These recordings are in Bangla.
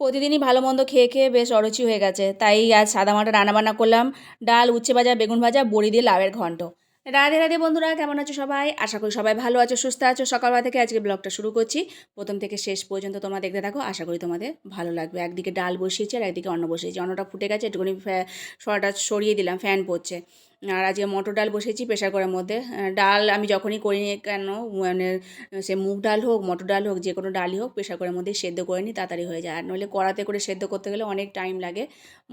প্রতিদিনই ভালো মন্দ খেয়ে খেয়ে বেশ অরুচি হয়ে গেছে। তাই আজ সাদা মাটা রান্নাবান্না করলাম। ডাল, উচ্ছে ভাজা, বেগুন ভাজা, বড়ি দিয়ে লাউয়ের ঘন্ট। রাধে রাধে বন্ধুরা, কেমন আছো সবাই? আশা করি সবাই ভালো আছো, সুস্থ আছো। সকালবেলা থেকে আজকে ব্লগটা শুরু করছি। প্রথম থেকে শেষ পর্যন্ত তোমরা দেখতে থাকো। আশা করি তোমাদের ভালো লাগবে। একদিকে ডাল বসিয়েছি আর একদিকে অন্ন বসিয়েছি। অন্নটা ফুটে গেছে, একটুখানি ফ্যা- সরিয়ে দিলাম, ফ্যান পড়ছে। আর আজকে মটর ডাল বসেছি প্রেশার করার মধ্যে। ডাল আমি যখনই করি কেন মানে সে মুগ ডাল হোক, মটর ডাল হোক, যে কোনো ডালই হোক প্রেশার করার মধ্যে সেদ্ধ করে নিই, তাড়াতাড়ি হয়ে যায়। আর নইলে কড়াতে করে সেদ্ধ করতে গেলে অনেক টাইম লাগে,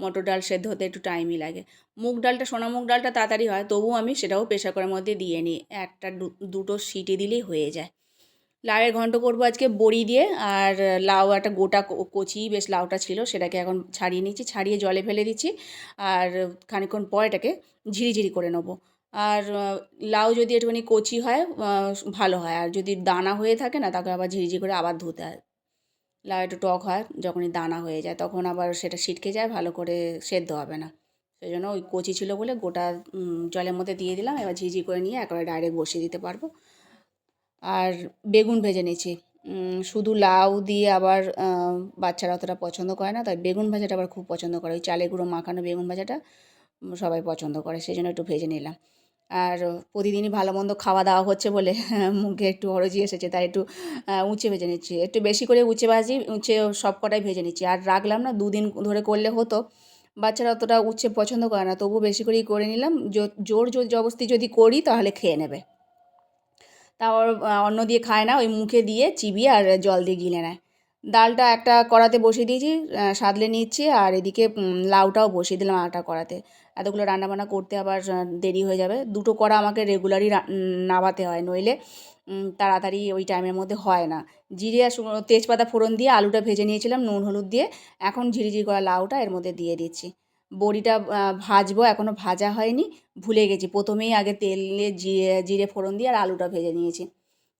মটর ডাল সেদ্ধ হতে একটু টাইমই লাগে। মুগ ডালটা, সোনা মুগ ডালটা তাড়াতাড়ি হয়, তবুও আমি সেটাও প্রেশার করার মধ্যে দিয়ে নিই। একটা দুটো সিটি দিলেই হয়ে যায়। লাউয়ের ঘন্ট করব আজকে বড়ি দিয়ে, আর লাউ একটা গোটা কচি, বেশ লাউটা ছিল, সেটাকে এখন ছাড়িয়ে নিচ্ছি, ছাড়িয়ে জলে ফেলে দিচ্ছি, আর খানিকক্ষণ পর এটাকে ঝিরিঝিরি করে নেব। আর লাউ যদি একটুখানি কচি হয় ভালো হয়, আর যদি দানা হয়ে থাকে না, তাকে আবার ঝিরিঝিরি করে আবার ধুতে হয়। লাউ একটু টক হয়, যখনই দানা হয়ে যায়, তখন আবার সেটা ছিটকে যায়, ভালো করে সেদ্ধ হবে না। সেই জন্য ওই কচি ছিল বলে গোটা জলের মধ্যে দিয়ে দিলাম, এবার ঝিঝি করে নিয়ে একবারে ডাইরেক্ট বসিয়ে দিতে পারব। আর বেগুন ভেজে নিয়েছি। শুধু লাউ দিয়ে আবার বাচ্চারা অতটা পছন্দ করে না, তাই বেগুন ভাজাটা আবার খুব পছন্দ করে। ওই চালের গুঁড়ো মাখানো বেগুন ভাজাটা সবাই পছন্দ করে, সেই জন্য একটু ভেজে নিলাম। আর প্রতিদিনই ভালো মন্দ খাওয়া দাওয়া হচ্ছে বলে মুখে একটু অরজি এসেছে, তাই একটু উঁচে ভেজে নিচ্ছি। একটু বেশি করে উচ্ছে ভাজি, উঁচে সব কটাই ভেজে নিচ্ছি। আর রাখলাম না, দুদিন ধরে করলে হতো। বাচ্চারা অতটা উচ্ছে পছন্দ করে না তবু বেশি করেই করে নিলাম। জোর জোর জবস্তি যদি করি, তাহলে খেয়ে নেবে। আহ, অন্ন দিয়ে খায় না ওই মুখে দিয়ে চিবিয়ে আর জল দিয়ে গিলে নেয়। ডালটা একটা কড়াতে বসিয়ে দিয়েছি সাদলে নিচ্ছি আর এদিকে লাউটাও বসিয়ে দিলাম একটা কড়াতে। এতগুলো রান্নাবান্না করতে আবার দেরি হয়ে যাবে। দুটো কড়া আমাকে রেগুলারই নাবাতে হয় নইলে তাড়াতাড়ি ওই টাইমের মধ্যে হয় না। জিরে আর তেজপাতা ফোড়ন দিয়ে আলুটা ভেজে নিয়েছিলাম নুন হলুদ দিয়ে। এখন ঝিরিঝিরি করা লাউটা এর মধ্যে দিয়ে দিচ্ছি। বড়িটা ভাজবো এখনও ভাজা হয়নি, ভুলে গেছি। প্রথমেই আগে তেলে জিরে জিরে ফোড়ন দিয়ে আর আলুটা ভেজে নিয়েছি।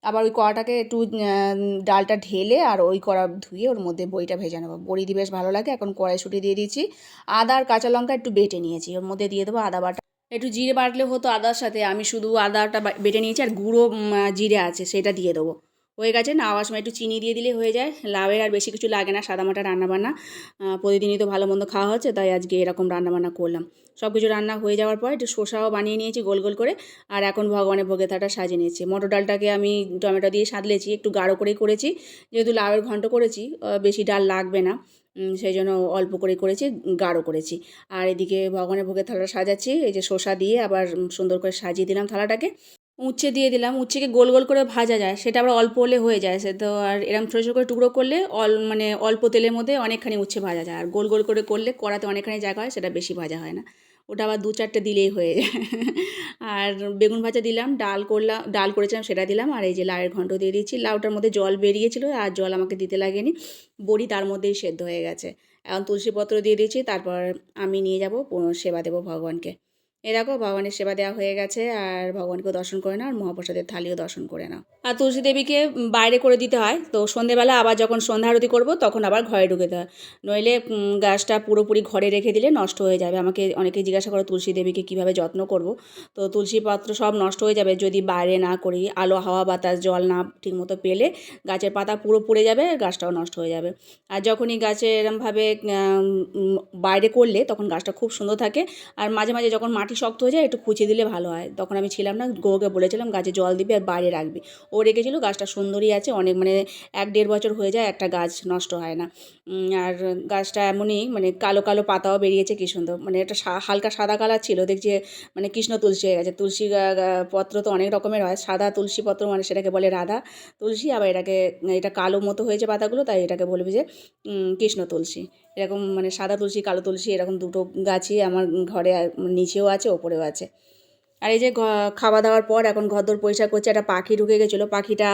আবার ওই কড়াটাকে একটু ডালটা ঢেলে আর ওই কড়া ধুয়ে ওর মধ্যে বড়িটা ভেজে নেব। বড়ি দিয়ে বেশ ভালো লাগে, এখন কড়াইশুঁটি দিয়ে দিয়েছি। আদা আর কাঁচা লঙ্কা একটু বেটে নিয়েছি, ওর মধ্যে দিয়ে দেবো আদা বাটা। একটু জিরে বাটলে হতো আদার সাথে, আমি শুধু আদাটা বেটে নিয়েছি আর গুঁড়ো জিরে আছে, সেটা দিয়ে দেবো। হয়ে গেছে। নাওয়ার সময় একটু চিনি দিয়ে দিলে হয়ে যায়। লাউয়ের আর বেশি কিছু লাগে না, সাদামাটা রান্নাবান্না। প্রতিদিনই তো ভালো মন্দ খাওয়া হচ্ছে, তাই আজকে এরকম রান্নাবান্না করলাম। সব কিছু রান্না হয়ে যাওয়ার পর একটু শসাও বানিয়ে নিয়েছি গোল গোল করে, আর এখন ভগবানের ভোগে থাটা সাজিয়ে নিয়েছি। মটর ডালটাকে আমি টমেটো দিয়ে সাদলেছি একটু গাঢ় করেই করেছি। যেহেতু লাউয়ের ঘন্ট করেছি বেশি ডাল লাগবে না সেই জন্য অল্প করে করেছি, গাঢ় করেছি। আর এদিকে ভগবানের ভোগের থালাটা সাজাচ্ছি, এই যে শসা দিয়ে আবার সুন্দর করে সাজিয়ে দিলাম থালাটাকে। উচ্ছে দিয়ে দিলাম উচ্ছেকে গোল গোল করে ভাজা যায়, সেটা আবার অল্প হলে হয়ে যায়, সে তো আর এরম ছোটো ছোটো করে টুকরো করলে অল মানে অল্প তেলের মধ্যে অনেকখানি উচ্ছে ভাজা যায়, আর গোল গোল করে করলে কড়াতে অনেকখানি জায়গা হয়, সেটা বেশি ভাজা হয় না। ওটা আবার দু চারটে দিলেই হয়ে যায়। আর বেগুন ভাজা দিলাম, ডাল করলাম ডাল করেছিলাম, সেটা দিলাম, আর এই যে লাউয়ের ঘন্ট দিয়ে দিয়েছি, লাউটার মধ্যে জল বেরিয়েছিল, আর জল আমাকে দিতে লাগেনি, বড়ি তার মধ্যেই সেদ্ধ হয়ে গেছে। এখন তুলসী পত্র দিয়ে দিয়েছি, তারপর আমি নিয়ে যাব সেবা দেবো ভগবানকে। এ দেখো ভগবানের সেবা দেওয়া হয়ে গেছে, আর ভগবানকেও দর্শন করে নাও, আর মহাপ্রসাদের থালিও দর্শন করে নাও। আর তুলসী দেবীকে বাইরে করে দিতে হয়। তো সন্ধেবেলা আবার যখন সন্ধ্যা আরতি করব, তখন আবার ঘরে ঢুকে দেয় নইলে গাছটা পুরোপুরি ঘরে রেখে দিলে নষ্ট হয়ে যাবে। আমাকে অনেকে জিজ্ঞাসা করো, তুলসী দেবীকে কীভাবে যত্ন করব? তো তুলসী পাত্র সব নষ্ট হয়ে যাবে। যদি বাইরে না করি, আলো, হাওয়া, বাতাস, জল না ঠিকমতো পেলে গাছের পাতা পুরো পুড়ে যাবে গাছটাও নষ্ট হয়ে যাবে। আর যখনই গাছে এরমভাবে বাইরে করলে তখন গাছটা খুব সুন্দর থাকে। আর মাঝে মাঝে যখন মাটি শক্ত হয়ে যায় একটু খুঁচিয়ে দিলে ভালো হয়। তখন আমি ছিলাম না গোকে বলেছিলাম গাছে জল দিবি আর বাইরে রাখবি। ও রেখেছিল, গাছটা সুন্দরই আছে, অনেক মানে এক দেড় বছর হয়ে যায় একটা গাছ নষ্ট হয় না। আর গাছটা এমনই মানে কালো কালো পাতাও বেরিয়েছে কি সুন্দর। মানে সা- হালকা সাদা কালার ছিল, দেখছি মানে কৃষ্ণ তুলসী হয়ে গেছে। তুলসী পত্র তো অনেক রকমের হয়, সাদা তুলসী পত্র মানে সেটাকে বলে রাধা তুলসী, আবার এটাকে, এটা কালো মতো হয়েছে পাতাগুলো, তাই এটাকে বলবি যে কৃষ্ণ তুলসী। এরকম মানে সাদা তুলসী, কালো তুলসী, এরকম দুটো গাছই আমার ঘরে নিচেও আছে। ওপরেও আছে। আর এই যে খাওয়া দাওয়ার পর এখন ঘরদোর পরিষ্কার করছে, একটা পাখি ঢুকে গেছিল, পাখিটা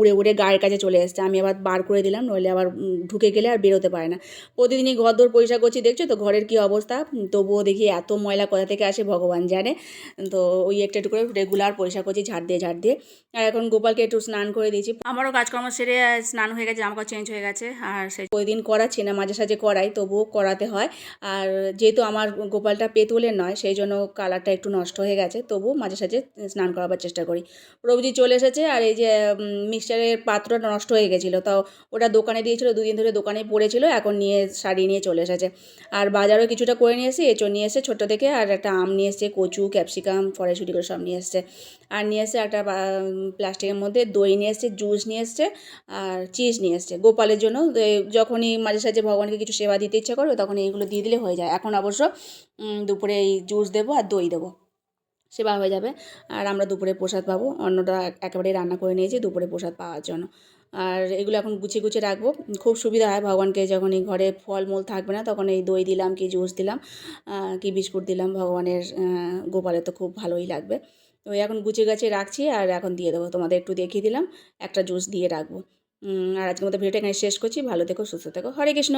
উড়ে উড়ে গায়ের কাছে চলে এসছে। আমি আবার বার করে দিলাম, নইলে আবার ঢুকে গেলে আর বেরোতে পারে না। প্রতিদিনই ঘরদোর পরিষ্কার করছি, দেখছ তো ঘরের কি অবস্থা? তবুও দেখি এত ময়লা কোথা থেকে আসে, ভগবান জানে। তো ওই একটু একটু করে রেগুলার পরিষ্কার করছি, ঝাড় দিয়ে ঝাড় দিয়ে। আর এখন গোপালকে একটু স্নান করে দিয়েছি। আমারও কাজকর্ম সেরে স্নান হয়ে গেছে জামাকাপড় চেঞ্জ হয়ে গেছে। আর সে দিন করাচ্ছি না, মাঝে সাঝে করাই, তবুও করাতে হয়। আর যেহেতু আমার গোপালটা পেতুলের নয়, সেই জন্য কালারটা একটু নষ্ট হয়ে গেছে। গেছে তবু মাঝে সাঝে স্নান করাবার চেষ্টা করি। প্রভুজি চলে এসেছে আর এই যে মিক্সচারের পাত্রটা নষ্ট হয়ে গেছিল। তাও ওটা দোকানে দিয়েছিল, দুদিন ধরে দোকানে পড়েছিল, এখন নিয়ে, শাড়ি নিয়ে চলে এসেছে। আর বাজারও কিছুটা করে নিয়ে এসেছি এঁচো নিয়ে এসে ছোটো থেকে, আর একটা আম নিয়ে এসছে, কচু, ক্যাপসিকাম ফরেশুটি করে সব নিয়ে এসছে। আর নিয়ে এসছে একটা প্লাস্টিকের মধ্যে দই নিয়ে এসছে, জুস নিয়ে এসছে, আর চিজ নিয়ে এসছে। গোপালের জন্য যখনই মাঝে সাঝে ভগবানকে কিছু সেবা দিতে ইচ্ছা করবে তখন এইগুলো দিয়ে দিলে হয়ে যায়। এখন অবশ্য দুপুরে এই জুস দেবো আর দই দেবো। সেবা হয়ে যাবে। আর আমরা দুপুরে প্রসাদ পাবো। অন্যটা একেবারেই রান্না করে নিয়েছি দুপুরে প্রসাদ পাওয়ার জন্য। আর এগুলো এখন গুছিয়ে গুছিয়ে রাখব। খুব সুবিধা হয় ভগবানকে যখন এই ঘরে ফলমূল থাকবে না তখন এই দই দিলাম কি জুস দিলাম কি বিস্কুট দিলাম ভগবানের আহ, গোপালের তো খুব ভালোই লাগবে। তো এখন গুছিয়ে গাছিয়ে রাখছি আর এখন দিয়ে দেবো। তোমাদের একটু দেখিয়ে দিলাম একটা জুস দিয়ে রাখব। আর আজকের মতো ভিডিওটা এখানে শেষ করছি। ভালো থেকো সুস্থ থেকো। হরে কৃষ্ণ!